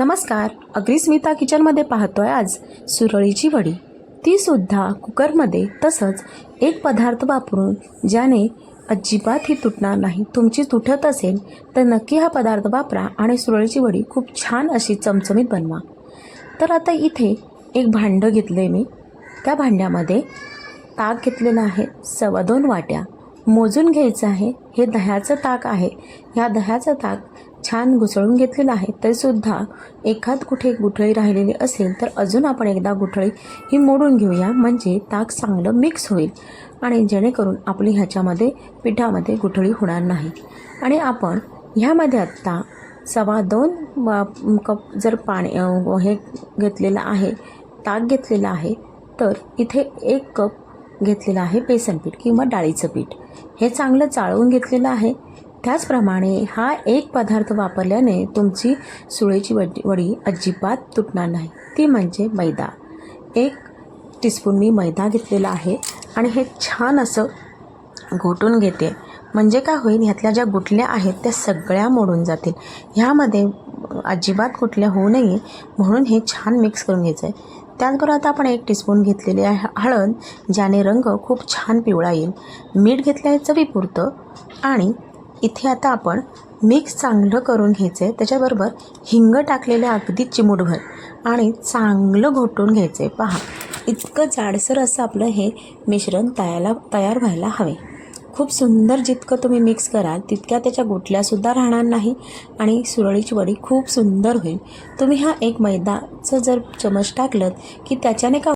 नमस्कार. अग्रिस्मिता किचनमध्ये पाहतोय आज सुरळीची वडी. ती सुद्धा कुकरमध्ये तसंच एक पदार्थ वापरून ज्याने अजिबात ही तुटणार नाही. तुमची तुटत असेल तर नक्की हा पदार्थ वापरा आणि सुरळीची वडी खूप छान अशी चमचमीत बनवा. तर आता इथे एक भांडं घेतलं आहे मी. त्या भांड्यामध्ये ताक घेतलेलं आहे सव्वा दोन वाट्या. मोजून घ्यायचं आहे हे दह्याचं ताक आहे. ह्या दह्याचं ताक छान घुसळून घेतलेलं आहे तरीसुद्धा एखाद कुठे गुठळी राहिलेली असेल तर अजून आपण एकदा गुठळी ही मोडून घेऊया म्हणजे ताक चांगलं मिक्स होईल. आणि जेणेकरून आपली ह्याच्यामध्ये पिठामध्ये गुठळी होणार नाही. आणि आपण ह्यामध्ये आत्ता सव्वा दोन कप जर पाणी हे घेतलेलं आहे ताक घेतलेलं आहे तर इथे एक कप घेतलेलं आहे बेसन पीठ किंवा डाळीचं पीठ. हे चांगलं चाळवून घेतलेलं आहे. त्याचप्रमाणे हा एक पदार्थ वापरल्याने तुमची सुळेची वडी वडी अजिबात तुटणार नाही. ती म्हणजे मैदा. एक टीस्पून मी मैदा घेतलेला आहे आणि हे छान असं घोटून घेते. म्हणजे काय होईल ह्यातल्या ज्या गुठल्या आहेत त्या सगळ्या मोडून जातील. ह्यामध्ये अजिबात गुटल्या होऊ नये म्हणून हे छान मिक्स करून घ्यायचं आहे त्याचबरोबर आता आपण एक टीस्पून घेतलेली आहे हळद ज्याने रंग खूप छान पिवळा येईल. मीठ घेतलं आहे चवीपुरतं आणि इथे आता आपण मिक्स चांगलं करून घ्यायचं आहे त्याच्याबरोबर हिंग टाकलेलं अगदी चिमूटभर आणि चांगलं घोटून घ्यायचं आहे पहा इतकं जाडसर असं आपलं हे मिश्रण तयाला तयार व्हायला हवे. खूप सुंदर जितकं तुम्ही मिक्स कराल तितक्या त्याच्या गुटल्यासुद्धा राहणार नाही आणि सुरळीची वडी खूप सुंदर होईल. तुम्ही हा एक मैदाचं जर चमच टाकलं की त्याच्याने का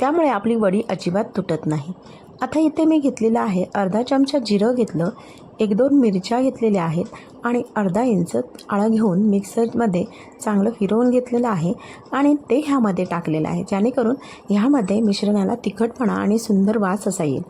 त्यामुळे आपली वडी अजिबात तुटत नाही. आता इथे मी घेतलेलं आहे. अर्धा चमचा जिरं घेतलं एक दोन मिरच्या घेतलेल्या आहेत आणि अर्धा इंच आळं घेऊन मिक्सरमध्ये चांगलं फिरवून घेतलेलं आहे आणि ते ह्यामध्ये टाकलेलं आहे. जेणेकरून ह्यामध्ये मिश्रणाला तिखटपणा आणि सुंदर वास असा येईल.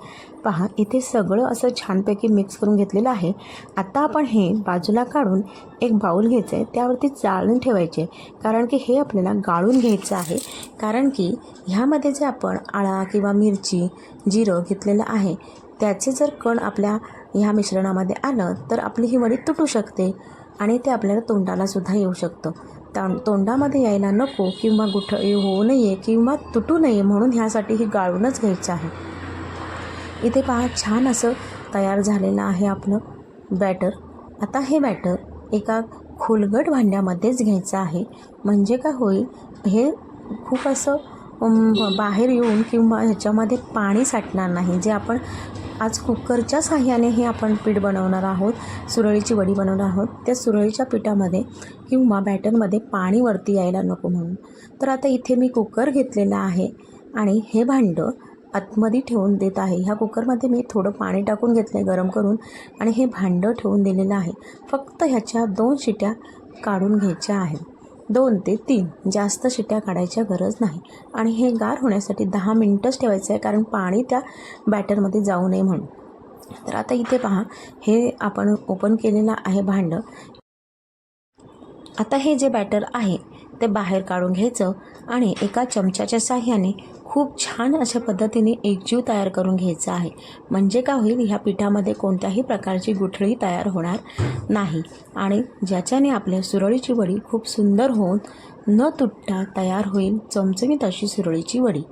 पहा इथे सगळं असं छानपैकी मिक्स करून घेतलेलं आहे. आता आपण हे बाजूला काढून एक बाऊल घ्यायचं आहे त्यावरती चाळून ठेवायचे. कारण की हे आपल्याला गाळून घ्यायचं आहे. कारण की ह्यामध्ये जे आपण आळा किंवा मिरची जिरं घेतलेलं आहे त्याचे जर कण आपल्या ह्या मिश्रणामध्ये आलं तर आपली ही वडी तुटू शकते आणि ते आपल्याला तोंडाला सुद्धा येऊ शकतं. तोंडामध्ये यायला नको किंवा गुठळी होऊ नये किंवा तुटू नये म्हणून ह्यासाठी ही गाळूनच घ्यायचं आहे. इथे पहा छान असं तयार झालेलं आहे आपलं बॅटर आता हे बॅटर एका खोलगट भांड्यामध्येच घ्यायचं आहे. म्हणजे काय होईल हे खूप असं बाहेर येऊन किंवा ह्याच्यामध्ये पाणी साठणार नाही. जे आपण आज कुकरच्या साह्याने हे आपण पीठ बनवणार आहोत सुरळीची वडी बनवणार आहोत त्या सुरळीच्या पिठामध्ये किंवा बॅटरमध्ये पाणी वरती यायला नको म्हणून. तर आता इथे मी कुकर घेतलेलं आहे आणि हे भांडं आतमध्ये ठेवून देत आहे. ह्या कुकरमध्ये मी थोडं पाणी टाकून घेतलं आहे गरम करून आणि हे भांडं ठेवून दिलेलं आहे. फक्त ह्याच्या दोन शिट्या काढून घ्यायच्या आहेत. दोन ते तीन. जास्त शिट्या काढायच्या गरज नाही. आणि हे गार होण्यासाठी दहा मिनटंच ठेवायचं आहे कारण पाणी त्या बॅटरमध्ये जाऊ नये म्हणून. तर आता इथे पहा. हे आपण ओपन केलेलं आहे भांडं. आता हे जे बॅटर आहे ते बाहेर काढून घ्यायचं आणि एका चमच्याच्या साह्याने खूप छान अशा पद्धतीने एकजीव तयार करून घ्यायचा आहे. म्हणजे काय होईल? ह्या पिठामध्ये कोणत्याही प्रकारची गुठळी तयार होणार नाही आणि ज्याच्याने आपल्या सुरळीची वडी खूप सुंदर होऊन न तुटता तयार होईल चमचमीत अशी सुरळीची वडी.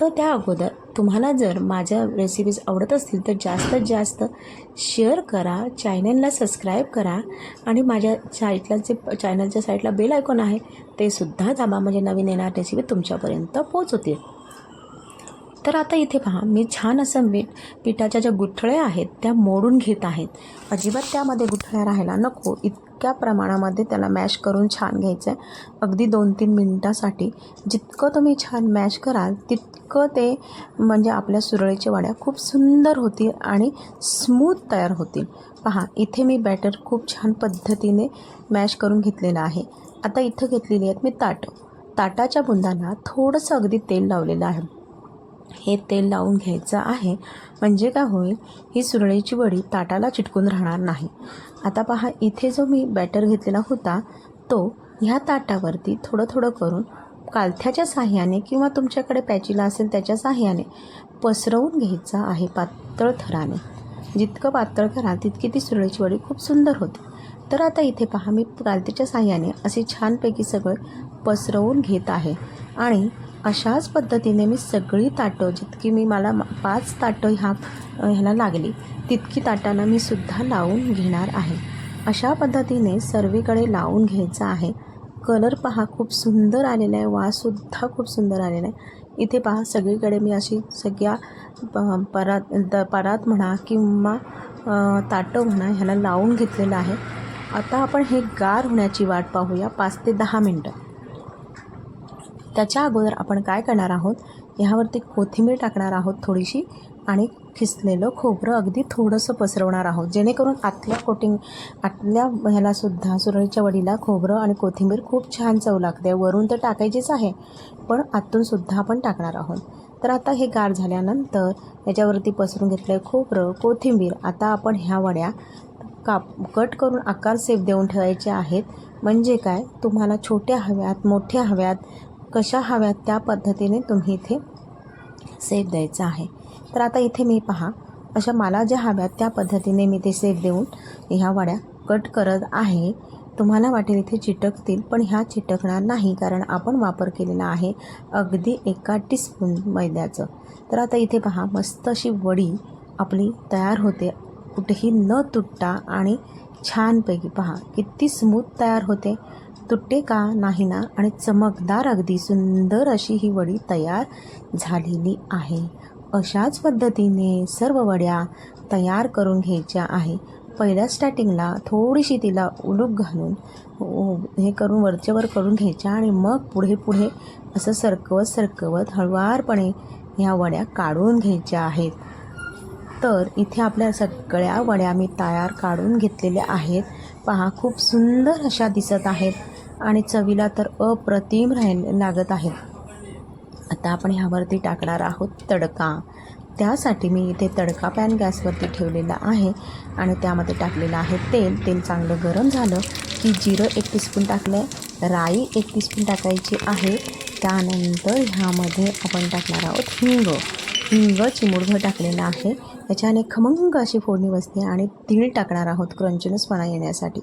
तर त्या अगोदर तुम्हाला जर माझ्या रेसिपीज आवडत असतील तर जास्तीत जास्त शेअर करा चॅनलला सबस्क्राईब करा आणि माझ्या साईटला जे चॅनलच्या साईटला बेल आयकॉन आहे ते सुद्धा दाबा म्हणजे नवीन येणार रेसिपी तुमच्यापर्यंत पोचवतील तर आता इथे पहा मी छान असं मीठ पिठाच्या ज्या गुठळ्या आहेत त्या मोडून घेत आहेत. अजिबात त्यामध्ये गुठळ्या राहायला नको. इतक्या प्रमाणामध्ये त्याला मॅश करून छान घ्यायचं आहे अगदी दोन तीन मिनटासाठी जितकं तुम्ही छान मॅश कराल तितकं ते म्हणजे आपल्या सुरळीच्या वड्या खूप सुंदर होतील आणि स्मूथ तयार होतील. पहा इथे मी बॅटर खूप छान पद्धतीने मॅश करून घेतलेलं आहे. आता इथं घेतलेली आहेत मी ताटं. ताटाच्या बुंदांना थोडंसं अगदी तेल लावलेलं आहे. हे तेल लावून घ्यायचं आहे. म्हणजे काय होईल? ही सुरळीची वडी ताटाला चिटकून राहणार नाही. आता पहा इथे जो मी बॅटर घेतलेला होता तो ह्या ताटावरती थोडं थोडं करून कालथ्याच्या साह्याने किंवा तुमच्याकडे पॅचिला असेल त्याच्या साह्याने पसरवून घ्यायचा आहे पातळ थराने. जितकं पातळ करा तितकी ती सुरळीची वडी खूप सुंदर होते. तर आता इथे पहा मी कालथ्याच्या साह्याने असे छानपैकी सगळं पसरवून घेत आहे. आणि अशाच पद्धतीने मी सगळी ताटं जितकी मी मला पाच ताटं ह्या ह्याला लागली तितकी ताटांना मी सुद्धा लावून घेणार आहे. अशा पद्धतीने सर्वीकडे लावून घ्यायचं आहे. कलर पहा खूप सुंदर आलेला आहे. वाससुद्धा खूप सुंदर आलेला आहे. इथे पहा सगळीकडे मी अशी सगळ्या प- परात द परात म्हणा किंवा ताटं म्हणा ह्याला लावून घेतलेलं आहे. आता आपण हे गार होण्याची वाट पाहूया. पाच ते दहा मिनटं. त्याच्या अगोदर आपण काय करणार आहोत? ह्यावरती कोथिंबीर टाकणार आहोत थोडीशी आणि खिसलेलं खोबरं अगदी थोडंसं पसरवणार आहोत. जेणेकरून आतल्या कोटिंग आतल्या ह्यालासुद्धा सुरळीच्या वडीला खोबरं आणि कोथिंबीर खूप छान चव लागते. वरून तर टाकायचीच आहे पण आतूनसुद्धा आपण टाकणार आहोत. तर आता हे गार झाल्यानंतर याच्यावरती पसरून घेतलं खोबरं कोथिंबीर. आता आपण ह्या वड्या काप कट करून आकार सेप देऊन ठेवायचे आहेत. म्हणजे काय? तुम्हाला छोट्या हव्यात मोठ्या हव्यात कशा हव्यात त्या पद्धतीने तुम्ही इथे सेप द्यायचा आहे. तर आता इथे मी पहा अशा मला ज्या हव्यात त्या पद्धतीने मी ते सेप देऊन ह्या वड्या कट करत आहे. तुम्हाला वाटेल इथे चिटकतील पण ह्या चिटकणार नाही कारण आपण वापर केलेला आहे अगदी एका टीस्पून मैद्याचं. तर आता इथे पहा मस्त अशी वडी आपली तयार होते. कुठेही न तुटता आणि छानपैकी पहा किती स्मूथ तयार होते. तुटते का नाही ना? आणि चमकदार अगदी सुंदर अशी ही वडी तयार झालेली आहे. अशाच पद्धतीने सर्व वड्या तयार करून घ्यायच्या आहे. पहिल्या स्टार्टिंगला थोडीशी तिला उलूक घालून हो, हो, हे करून वरचेवर करून घ्यायच्या आणि मग पुढे पुढे असं सरकवत सरकवत हळुवारपणे ह्या वड्या काढून घ्यायच्या आहेत. तर इथे आपल्या सगळ्या वड्या मी तयार काढून घेतलेल्या आहेत. पहा खूप सुंदर अशा दिसत आहेत. आणि चवीला तर अप्रतिम राह लागत आहेत आता आपण ह्यावरती टाकणार आहोत तडका. त्यासाठी मी इथे तडका पॅन गॅसवरती ठेवलेला आहे आणि त्यामध्ये टाकलेलं आहे तेल. तेल चांगलं गरम झालं की जिरं एक टीस्पून टाकलं राई एक टीस्पून टाकायची आहे. त्यानंतर ह्यामध्ये आपण टाकणार आहोत हिंग. हिंग चिमुडघं टाकलेलं आहे. त्याच्याने खमंग अशी फोडणी बसते आणि तीळ टाकणार आहोत क्रंचनसपणा येण्यासाठी.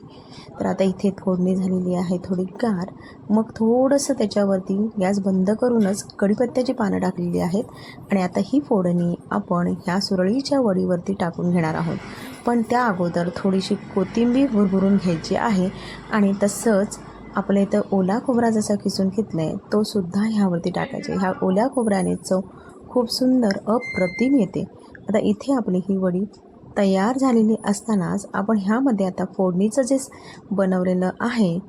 तर आता इथे फोडणी झालेली आहे थोडी गार. मग थोडंसं त्याच्यावरती गॅस बंद करूनच कढीपत्त्याची पानं टाकलेली आहेत आणि आता ही फोडणी आपण ह्या सुरळीच्या वडीवरती टाकून घेणार आहोत. पण त्या अगोदर थोडीशी कोथिंबीर भुरभुरून घ्यायची आहे आणि तसंच आपल्या इथं ओला खोबरा जसा किसून घेतला आहे तो सुद्धा ह्यावरती टाकायचा ह्या ओल्या खोबऱ्याने चव खूप सुंदर अप्रतिम येते. आता इथे आपली ही वडी तयार झालेली असतानाच आपण ह्यामध्ये आता फोडणीचं जे बनवलेलं आहे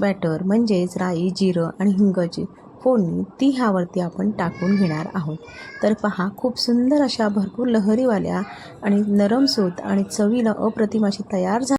बॅटर म्हणजेच राई जिरं आणि हिंगाची फोडणी ती ह्यावरती आपण टाकून घेणार आहोत. तर पहा खूप सुंदर अशा भरपूर लहरीवाल्या आणि नरमसूत आणि चवीला अप्रतिम अशी तयार झा